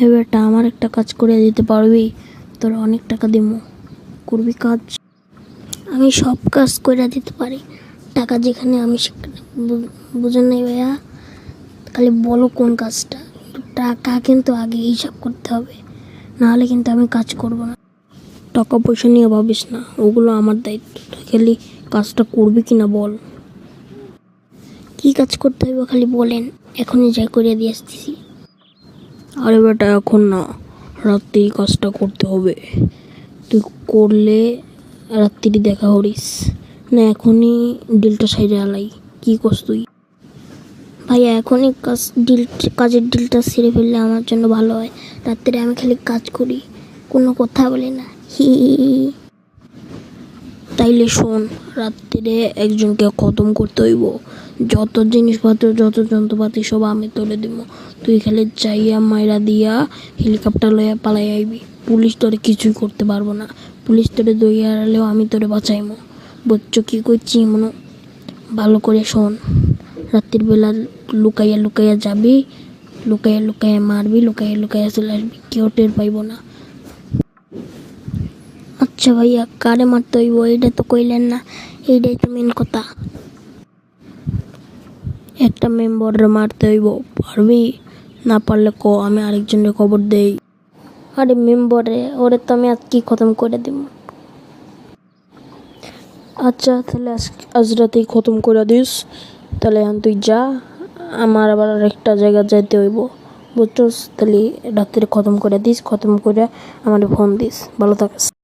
এবারটা আমার একটা কাজ করে দিতে পারবি? তোর অনেক টাকা দিব করবি কাজ? আমি সব কাজ করে দিতে পারি। টাকা যেখানে আমি সেখানে। বু- বুঝেন নাই ভাইয়া? খালি বলো কোন কাজটা। টাকা কিন্তু আগে হিসাব করতে হবে। নাহলে কিন্তু আমি কাজ করব না। টাকা পয়সা নিয়ে ভাবিস না। ওগুলো আমার দায়িত্ব। খালি কাজটা করবি কি না বল। কি কাজ করতে হবে খালি বলেন। এখনই যাই করে দিয়ে আসতেছি। আরে বেটা, এখন না, রাত্রেই কাজটা করতে হবে। তুই করলে রাত্রি দেখা করিস। না, এখনই ডিলটা সাইডে আলাই। কি করস তুই? ভাইয়া এখনই কাজ ডিল কাজের ডিলটা সেরে ফেললে আমার জন্য ভালো হয়। রাত্রে আমি খালি কাজ করি, কোনো কথা বলি না। হি। তাইলে শোন রাত্রে একজনকে খতম করতে হইব। যত জিনিসপত্র, যত যন্ত্রপাতি সব আমি তুলে দিব। তুই খালি চাইয়া মাইরা দিয়া হেলিকপ্টার লইয়া পালাই আইবি। পুলিশ তোরে কিছুই করতে পারব না। পুলিশ তোরে দইয়া আড়ালেও আমি তোরে বাঁচাইমো। বুঝছ কি করছি মনো? ভালো করে শোন, রাত্রির বেলা লুকাইয়া লুকাইয়া যাবি, লুকাইয়া লুকাইয়া মারবি, লুকাইয়া লুকাইয়া চলে আসবি। কেউ টের পাইব না। আচ্ছা ভাইয়া, কারে মারতে হইব? এইটা তো কইলেন না। এইটাই তো মেন কথা। একটা মেম্বারে মারতে হইব, পারবি? না পারলে ক, আমি আরেকজনের খবর দেই। আরে মেম্বরে ওরে তো আমি আজ কি খতম করে দিব। আচ্ছা তাহলে আজ আজ রাতেই খতম করে দিস। তাহলে এখন তুই যা, আমার আবার আরেকটা জায়গা যাইতে হইব। বুঝছস? তাহলে রাত্রে খতম করে দিস, খতম করে আমার ফোন দিস। ভালো থাকিস।